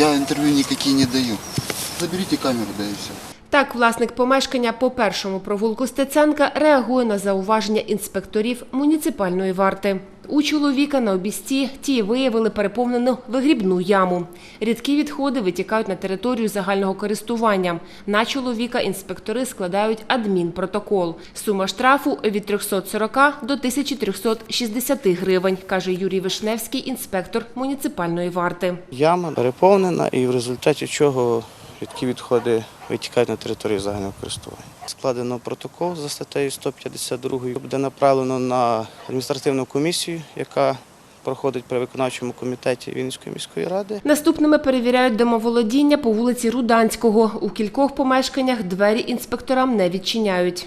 Я интервью никакие не даю. Заберите камеру, да и все. Так, власник помешкання по першому провулку Стеценка реагує на зауваження інспекторів муніципальної варти. У чоловіка на обісті ті виявили переповнену вигрібну яму. Рідкі відходи витікають на територію загального користування. На чоловіка інспектори складають адмінпротокол. Сума штрафу від 340 до 1360 гривень, каже Юрій Вишневський, інспектор муніципальної варти. Яма переповнена і в результаті чого рідкі відходи витікають на територію загального користування. Складено протокол за статтею 152, буде направлено на адміністративну комісію, яка проходить при виконавчому комітеті Вінницької міської ради. Наступними перевіряють домоволодіння по вулиці Руданського. У кількох помешканнях двері інспекторам не відчиняють.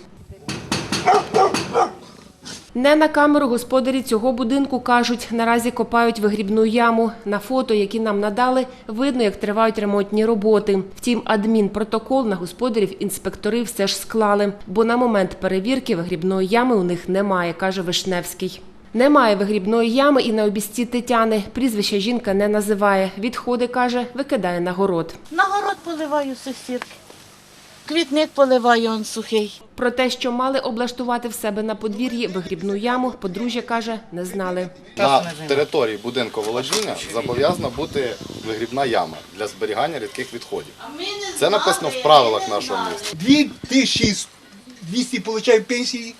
Не на камеру господарі цього будинку кажуть, наразі копають вигрібну яму. На фото, які нам надали, видно, як тривають ремонтні роботи. Втім, адмінпротокол на господарів інспектори все ж склали, бо на момент перевірки вигрібної ями у них немає, каже Вишневський. Немає вигрібної ями і на обісті Тетяни. Прізвища жінка не називає. Відходи, каже, викидає на город. На город поливаю сусідки. Квітник поливаю, он сухий. Про те, що мали облаштувати в себе на подвір'ї вигрібну яму, подружжя каже, не знали. На території будинку володіння зобов'язана бути вигрібна яма для зберігання рідких відходів. Це написано в правилах нашого міста. 2200 получаю пенсії.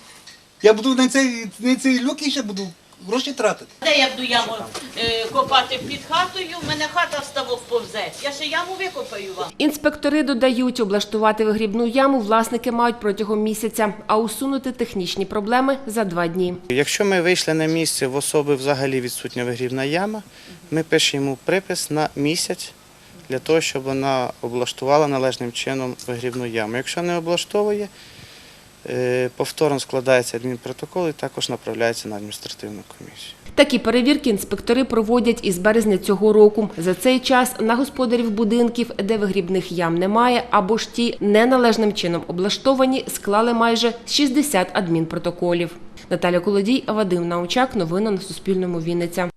Я буду на цей, на цей люк ще буду гроші тратити. Де я буду яму е, копати під хатою, в мене хата в ставок повзе. Я ще яму викопаю вам. Інспектори додають, облаштувати вигрібну яму власники мають протягом місяця, а усунути технічні проблеми за два дні. Якщо ми вийшли на місце, в особи взагалі відсутня вигрібна яма, ми пишемо припис на місяць для того, щоб вона облаштувала належним чином вигрібну яму. Якщо не облаштовує, повторно складається адмінпротокол і також направляється на адміністративну комісію. Такі перевірки інспектори проводять із березня цього року. За цей час на господарів будинків, де вигрібних ям немає, або ж ті неналежним чином облаштовані, склали майже 60 адмінпротоколів. Наталя Колодій, Вадим Научак. Новини на Суспільному. Вінниця.